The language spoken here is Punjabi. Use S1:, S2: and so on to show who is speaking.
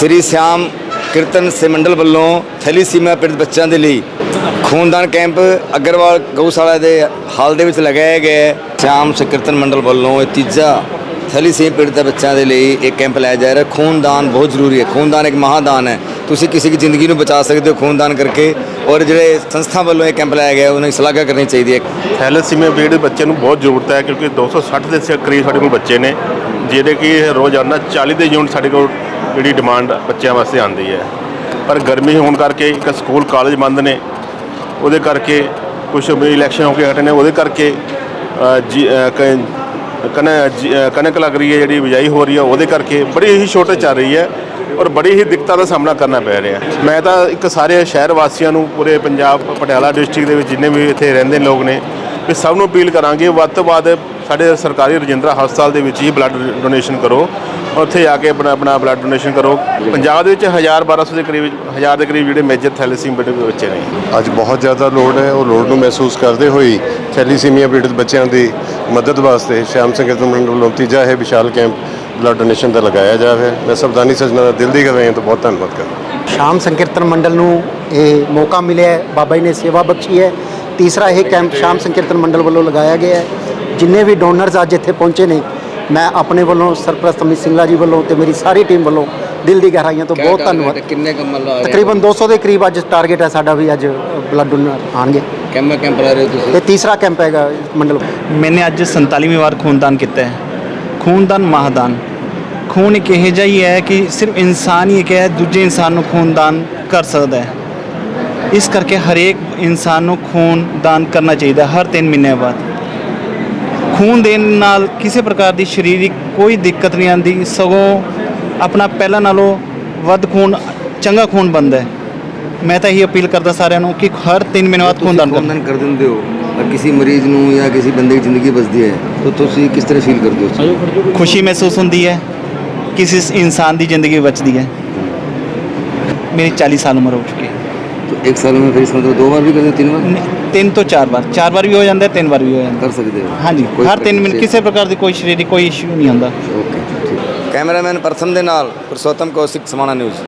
S1: ਸ੍ਰੀ ਸਿਆਮ ਕੀਰਤਨ ਸੇ ਮੰਡਲ ਵੱਲੋਂ ਥੈਲੀਸੀਮਾ ਪੀੜਤ ਬੱਚਿਆਂ ਦੇ ਲਈ ਖੂਨਦਾਨ ਕੈਂਪ ਅਗਰਵਾਲ ਗਊਸ਼ਾਲਾ ਦੇ ਹਾਲ ਦੇ ਵਿੱਚ ਲਗਾਇਆ ਗਿਆ ਹੈ। ਸਿਆਮ ਕੀਰਤਨ ਮੰਡਲ ਵੱਲੋਂ ਇਹ ਤੀਜਾ ਥੈਲੀਸੀਮਾ ਪੀੜਤ ਬੱਚਿਆਂ ਦੇ ਲਈ ਇਹ ਕੈਂਪ ਲਾਇਆ ਜਾ ਰਿਹਾ। ਖੂਨਦਾਨ ਬਹੁਤ ਜ਼ਰੂਰੀ ਹੈ। ਖੂਨਦਾਨ ਇੱਕ ਮਹਾਦਾਨ ਹੈ। ਤੁਸੀਂ ਕਿਸੇ ਦੀ ਜ਼ਿੰਦਗੀ ਨੂੰ ਬਚਾ ਸਕਦੇ ਹੋ ਖੂਨਦਾਨ ਕਰਕੇ ਔਰ ਜਿਹੜੇ ਸੰਸਥਾ ਵੱਲੋਂ ਇਹ ਕੈਂਪ ਲਾਇਆ ਗਿਆ, ਉਹਨਾਂ ਦੀ ਸ਼ਲਾਘਾ ਕਰਨੀ ਚਾਹੀਦੀ ਹੈ।
S2: ਥੈਲੇਸੀਮੀਆ ਪੀੜਤ ਬੱਚੇ ਨੂੰ ਬਹੁਤ ਜ਼ਰੂਰਤ ਹੈ ਕਿਉਂਕਿ 260 ਦੇ ਕਰੀਬ ਸਾਡੇ ਕੋਲ ਬੱਚੇ ਨੇ। ਜਿਹੜੇ ਕਿ ਰੋਜ਼ਾਨਾ 40 ਦੇ ਯੂਨਿਟ ਸਾਡੇ ਕੋਲ ਜਿਹੜੀ ਡਿਮਾਂਡ ਬੱਚਿਆਂ ਵਾਸਤੇ ਆਉਂਦੀ ਹੈ। ਪਰ ਗਰਮੀ ਹੋਣ ਕਰਕੇ ਇੱਕ ਸਕੂਲ ਕਾਲਜ ਬੰਦ ਨੇ। ਉਹਦੇ ਕਰਕੇ ਕੁਝ ਇਲੈਕਸ਼ਨ ਹੋ ਕੇ ਹਟੇ ਨੇ। ਉਹਦੇ ਕਰਕੇ ਜੀ ਅ, ਜੀ- ਕਣਕ ਲੱਗ ਰਹੀ ਹੈ ਜਿਹੜੀ ਬਿਜਾਈ ਹੋ ਰਹੀ ਹੈ ਉਹਦੇ ਕਰਕੇ ਬੜੀ ਹੀ ਛੋਟੇ ਚੱਲ ਰਹੀ ਹੈ ਔਰ ਬੜੀ ਹੀ ਦਿੱਕਤਾਂ ਦਾ ਸਾਹਮਣਾ ਕਰਨਾ ਪੈ ਰਿਹਾ ਮੈਂ ਤਾਂ ਇੱਕ ਸਾਰੇ ਸ਼ਹਿਰ ਵਾਸੀਆਂ ਨੂੰ ਪੂਰੇ ਪੰਜਾਬ ਪਟਿਆਲਾ ਡਿਸਟ੍ਰਿਕਟ ਦੇ ਵਿੱਚ ਜਿੰਨੇ ਵੀ ਇੱਥੇ ਰਹਿੰਦੇ ਲੋਕ ਨੇ ਵੀ ਸਭ ਨੂੰ ਅਪੀਲ ਕਰਾਂਗੇ ਵੱਧ ਤੋਂ ਵੱਧ ਸਾਡੇ ਸਰਕਾਰੀ ਰਜਿੰਦਰਾ ਹਸਪਤਾਲ ਦੇ ਵਿੱਚ ਹੀ ਬਲੱਡ ਡੋਨੇਸ਼ਨ ਕਰੋ। ਉੱਥੇ ਆ ਕੇ ਆਪਣਾ ਆਪਣਾ ਬਲੱਡ ਡੋਨੇਸ਼ਨ ਕਰੋ। ਪੰਜਾਬ ਦੇ ਵਿੱਚ 1000 1200 ਦੇ ਕਰੀਬ 1000 ਦੇ ਕਰੀਬ ਜਿਹੜੇ ਮੇਜਰ ਥੈਲੇਸੀਮ ਬੱਚੇ ਨੇ।
S3: ਅੱਜ ਬਹੁਤ ਜ਼ਿਆਦਾ ਲੋੜ ਹੈ। ਉਹ ਲੋੜ ਨੂੰ ਮਹਿਸੂਸ ਕਰਦੇ ਹੋਏ ਥੈਲੀਸੀਮੀਆ ਪੀੜਤ ਬੱਚਿਆਂ ਦੀ ਮਦਦ ਵਾਸਤੇ ਸ਼ਾਮ ਸਿੰਘ ਮੰਡਲ ਵੱਲੋਂ ਤੀਜਾ ਇਹ ਵਿਸ਼ਾਲ ਕੈਂਪ ਬਲੱਡ ਡੋਨੇਸ਼ਨ ਦਾ ਲਗਾਇਆ ਜਾ ਰਿਹਾ ਹੈ। ਮੈਂ ਸਬਦਾਨੀ ਸੱਜਣਾ ਦਾ ਦਿਲ ਦੀ ਗਵਾਹਾਂ ਤੋਂ ਬਹੁਤ ਧੰਨਵਾਦ ਕਰਦਾ
S4: ਸ਼ਾਮ ਸੰਕੀਰਤਨ ਮੰਡਲ ਨੂੰ ਇਹ ਮੌਕਾ ਮਿਲਿਆ ਹੈ। ਬਾਬਾ ਜੀ ਨੇ ਸੇਵਾ ਬਖਸ਼ੀ ਹੈ। ਤੀਸਰਾ ਇਹ ਕੈਂਪ ਸ਼ਾਮ ਸੰਕੀਰਤਨ ਮੰਡਲ ਵੱਲੋਂ ਲਗਾਇਆ ਗਿਆ ਹੈ। ਜਿੰਨੇ ਵੀ ਡੋਨਰਸ ਅੱਜ ਇੱਥੇ ਪਹੁੰਚੇ ਨੇ ਮੈਂ ਆਪਣੇ ਵੱਲੋਂ ਸਰਪ੍ਰਸਤ ਅਮਿਤ ਸਿੰਘਲਾ ਜੀ ਵੱਲੋਂ ਤੇ ਮੇਰੀ ਸਾਰੀ ਟੀਮ ਵੱਲੋਂ ਦਿਲ ਦੀ ਗਹਿਰਾਈਆਂ ਤੋਂ ਬਹੁਤ ਧੰਨਵਾਦ।
S1: ਕਿੰਨੇ ਕੰਮ ਲਾ
S4: ਤਕਰੀਬਨ 200 ਦੇ ਕਰੀਬ ਅੱਜ ਟਾਰਗੇਟ ਹੈ ਸਾਡਾ ਵੀ ਅੱਜ ਬਲੱਡ ਡੋਨਰ ਆਣਗੇ
S1: ਕੈਂਪ ਕੈਂਪ ਲਾ ਰਹੇ ਤੁਸੀਂ?
S4: ਇਹ ਤੀਸਰਾ ਕੈਂਪ ਹੈਗਾ ਮੰਡਲ।
S5: ਮੈਨੇ ਅੱਜ 47ਵੀਂ ਵਾਰ ਖੂਨਦਾਨ ਕੀਤਾ ਹੈ। ਖੂਨਦਾਨ ਮਹਾਦਾਨ। ਖੂਨ ਇੱਕ ਇਹੋ ਜਿਹਾ ਹੀ ਹੈ ਕਿ ਸਿਰਫ ਇਨਸਾਨ ਹੀ ਇੱਕ ਹੈ ਦੂਜੇ ਇਨਸਾਨ ਨੂੰ ਖੂਨਦਾਨ ਕਰ ਸਕਦਾ ਹੈ। ਇਸ ਕਰਕੇ ਹਰੇਕ ਇਨਸਾਨ ਨੂੰ ਖੂਨ ਦਾਨ ਕਰਨਾ ਚਾਹੀਦਾ ਹਰ 3 ਮਹੀਨੇ ਬਾਅਦ। ਖੂਨ ਦੇਣ ਨਾਲ ਕਿਸੇ ਪ੍ਰਕਾਰ ਦੀ ਸਰੀਰਕ ਕੋਈ ਦਿੱਕਤ ਨਹੀਂ ਆਉਂਦੀ ਸਗੋਂ ਆਪਣਾ ਪਹਿਲਾਂ ਨਾਲੋਂ ਵੱਧ ਖੂਨ ਚੰਗਾ ਖੂਨ ਬਣਦਾ ਹੈ। ਮੈਂ ਤਾਂ ਇਹੀ ਅਪੀਲ ਕਰਦਾ ਸਾਰਿਆਂ ਨੂੰ ਕਿ ਹਰ 3 ਮਹੀਨੇ ਬਾਅਦ ਖੂਨਦਾਨ ਕਰੋ
S1: ਖੂਨਦਾਨ ਕਰ ਦਿੰਦੇ ਹੋ ਔਰ ਕਿਸੇ ਮਰੀਜ਼ ਨੂੰ ਜਾਂ ਕਿਸੇ ਬੰਦੇ ਦੀ ਜ਼ਿੰਦਗੀ ਬਚਦੀ ਹੈ ਤਾਂ ਤੁਸੀਂ ਕਿਸ ਤਰ੍ਹਾਂ ਫੀਲ ਕਰਦੇ ਹੋ?
S5: ਖੁਸ਼ੀ ਮਹਿਸੂਸ ਹੁੰਦੀ ਹੈ ਕਿਸੇ ਇਨਸਾਨ ਦੀ ਜ਼ਿੰਦਗੀ ਬਚਦੀ ਹੈ। ਮੇਰੀ 40 ਸਾਲ ਉਮਰ ਹੋ ਚੁੱਕੀ ਹੈ।
S1: तो एक साल में फिर इसका मतलब दो बार भी करते हो तीन बार
S5: ਨ- ਤਿੰਨ ਤੋਂ ਚਾਰ ਵਾਰ ਚਾਰ ਵਾਰ ਵੀ ਹੋ ਜਾਂਦਾ ਹੈ ਤਿੰਨ ਵਾਰ ਵੀ ਹੋ ਜਾਂਦਾ
S1: कर सकते हो
S5: ਹੈ। ਹਾਂਜੀ
S1: कोई
S5: ਹਰ ਤਿੰਨ ਮਿੰਟ
S1: से-
S5: ਕਿਸੇ ਪ੍ਰਕਾਰ ਦੀ ਕੋਈ ਸਰੀਰਕ ਕੋਈ ਇਸ਼ੂ ਨਹੀਂ ਹੁੰਦਾ
S1: ਓਕੇ ਠੀਕ ਕੈਮਰਾਮੈਨ ਪ੍ਰਥਮ ਦੇ ਨਾਲ ਪੁਰਸ਼ੋਤਮ ਕੌਸ਼ਿਕ ਸਮਾਣਾ ਨਿਊਜ਼